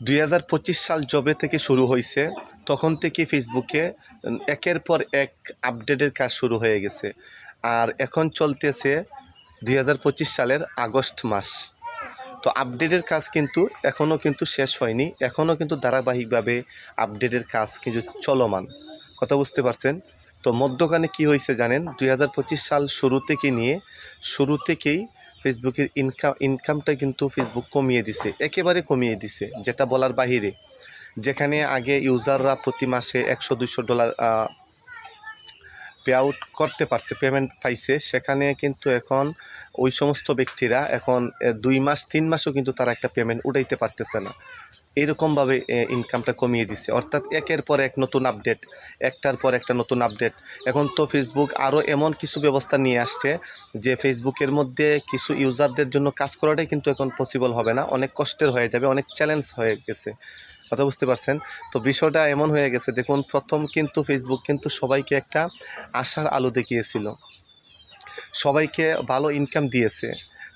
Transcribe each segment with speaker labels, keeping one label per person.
Speaker 1: দুই হাজার পঁচিশ সাল জবে থেকে শুরু হয়েছে তখন থেকে ফেসবুকে একের পর এক আপডেটের কাজ শুরু হয়ে গেছে। আর এখন চলতেছে দুই হাজার পঁচিশ সালের আগস্ট মাস। তো আপডেটের কাজ কিন্তু এখনও কিন্তু শেষ হয়নি এখনও কিন্তু ধারাবাহিকভাবে আপডেটের কাজ কিন্তু চলমান। কথা বুঝতে পারছেন? তো মধ্যখানে কি হয়েছে জানেন? দুই হাজার পঁচিশ সাল শুরু থেকে নিয়ে, শুরু থেকেই ফেসবুকের ইনকাম ইনকামটা কিন্তু ফেসবুক কমিয়ে দিছে, একেবারে কমিয়ে দিছে, যেটা বলার বাহিরে। যেখানে আগে ইউজাররা প্রতি মাসে একশো দুশো ডলার পে আউট করতে পারছে পেমেন্ট পাইছে, সেখানে কিন্তু এখন ওই সমস্ত ব্যক্তিরা এখন দুই মাস, তিন মাসও কিন্তু তারা একটা পেমেন্ট উঠাইতে পারতেছে না। এরকমভাবে ইনকামটা কমিয়ে দিছে। অর্থাৎ একের পর এক নতুন আপডেট একটার পর একটা নতুন আপডেট এখন তো ফেসবুক আরও এমন কিছু ব্যবস্থা নিয়ে আসছে যে ফেসবুকের মধ্যে কিছু ইউজারদের জন্য কাজ করাটাই কিন্তু এখন পসিবল হবে না। অনেক কষ্টের হয়ে যাবে, অনেক চ্যালেঞ্জ হয়ে গেছে। কথা বুঝতে পারছেন? তো বিষয়টা এমন হয়ে গেছে, দেখুন, প্রথম কিন্তু ফেসবুক কিন্তু সবাইকে একটা আশার আলো দেখিয়েছিল। সবাইকে ভালো ইনকাম দিয়েছে।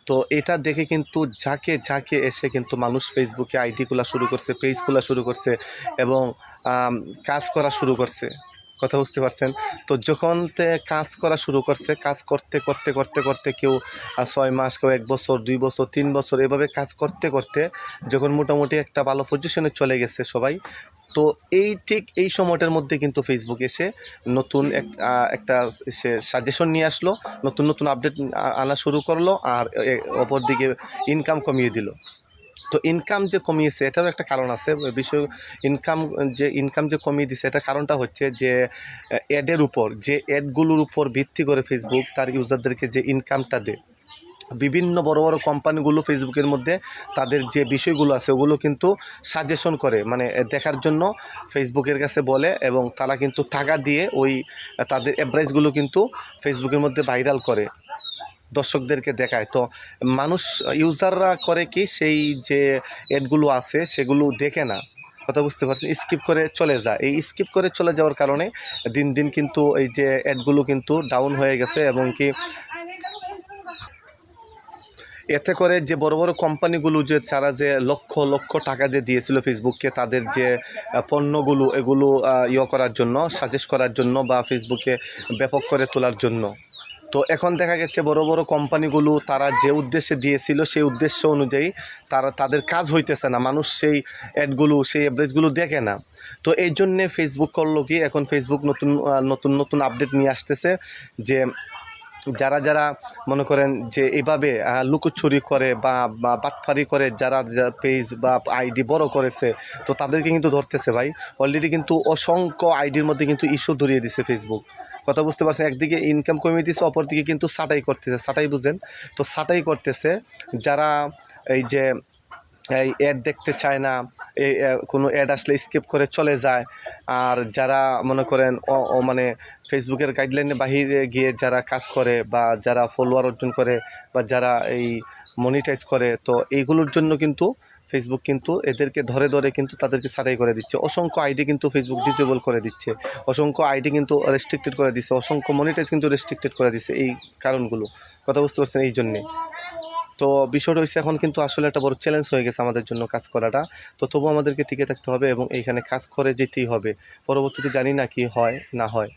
Speaker 1: তো এটা দেখে কিন্তু যাকে যাকে এসে কিন্তু মানুষ ফেসবুকে আইডি খোলা শুরু করছে পেজ খোলা শুরু করছে এবং কাজ করা শুরু করছে। কথা বুঝতে পারছেন? তো যখন কাজ করা শুরু করছে, কাজ করতে করতে করতে করতে কেউ ছয় মাস, কেউ এক বছর, দুই বছর, তিন বছর এভাবে কাজ করতে করতে যখন মোটামুটি একটা ভালো পজিশনে চলে গেছে সবাই তো এই ঠিক এই সময়টার মধ্যে কিন্তু ফেসবুক এসে নতুন একটা সে সাজেশন নিয়ে আসলো, নতুন নতুন আপডেট আনা শুরু করল আর অপরদিকে ইনকাম কমিয়ে দিল। তো ইনকাম যে কমিয়েছে, এটারও একটা কারণ আছে। বিষয় ইনকাম যে ইনকাম যে কমিয়ে দিছে এটা কারণটা হচ্ছে যে অ্যাডের উপর, যে অ্যাডগুলোর উপর ভিত্তি করে ফেসবুক তার ইউজারদেরকে যে ইনকামটা দেয় বিভিন্ন বড় বড় কোম্পানিগুলো ফেসবুকের মধ্যে তাদের যে বিষয়গুলো আছে, ওগুলো কিন্তু সাজেশন করে। মানে দেখার জন্য ফেসবুকের কাছে বলে এবং তারা কিন্তু টাকা দিয়ে ওই তাদের অ্যাভারেজগুলো কিন্তু ফেসবুকের মধ্যে ভাইরাল করে, দর্শকদেরকে দেখায়। তো মানুষ ইউজাররা করে কি সেই যে অ্যাডগুলো আছে সেগুলো দেখে না। কথা বুঝতে পারছেন? স্কিপ করে চলে যায়। এই স্কিপ করে চলে যাওয়ার কারণে দিন দিন কিন্তু এই যে অ্যাডগুলো কিন্তু ডাউন হয়ে গেছে এবং কি এতে করে যে বড় বড় কোম্পানিগুলো যে তারা যে লক্ষ লক্ষ টাকা যে দিয়েছিল ফেসবুককে তাদের যে পণ্যগুলো, এগুলো ইয়ে করার জন্য সাজেস্ট করার জন্য বা ফেসবুকে ব্যাপক করে তোলার জন্য। তো এখন দেখা গেছে বড় বড় কোম্পানিগুলো তারা যে উদ্দেশ্যে দিয়েছিল, সেই উদ্দেশ্য অনুযায়ী তারা, তাদের কাজ হইতেছে না। মানুষ সেই অ্যাডগুলো সেই অ্যাভারেজগুলো দেখে না। তো এই জন্যে ফেসবুক করল কি, এখন ফেসবুক নতুন নতুন নতুন আপডেট নিয়ে আসতেছে যে যারা যারা মনে করেন যে এভাবে লুকোচুরি করে বা বাটফারি করে যারা পেজ বা আইডি বড় করেছে, তো তাদেরকে কিন্তু ধরতেছে ভাই। অলরেডি কিন্তু অসংখ্য আইডির মধ্যে কিন্তু ইস্যু ধরিয়ে দিছে ফেসবুক কথা বুঝতে পারছেন? একদিকে ইনকাম কমিয়ে দিচ্ছে অপরদিকে কিন্তু সাটাই করতেছে সাটাই বুঝেন? তো সাটাই করতেছে যারা এই যে এই অ্যাড দেখতে চায় না, এই কোনো অ্যাড আসলে স্কিপ করে চলে যায়। আর যারা মনে করেন ও মানে ফেসবুকের গাইডলাইনের বাহিরে গিয়ে যারা কাজ করে বা যারা ফলোয়ার অর্জন করে বা যারা এই মনিটাইজ করে, তো এইগুলোর জন্য কিন্তু ফেসবুক কিন্তু এদেরকে ধরে ধরে কিন্তু তাদেরকে সারাই করে দিচ্ছে। অসংখ্য আইডি কিন্তু ফেসবুক ডিসেবল করে দিচ্ছে। অসংখ্য আইডি কিন্তু রেস্ট্রিক্টেড করে দিচ্ছে। অসংখ্য মনিটাইজ কিন্তু রেস্ট্রিক্টেড করে দিচ্ছে এই কারণগুলো। কথা বুঝতে পারছেন? এই জন্যে। তো বিষয়টা হচ্ছে এখন কিন্তু আসলে একটা বড় চ্যালেঞ্জ হয়ে গেছে আমাদের জন্য কাজ করাটা। তো তবু আমাদেরকে টিকে থাকতে হবে এবং এইখানে কাজ করে যেতেই হবে। পরবর্তীতে জানি না কি হয়, না হয়।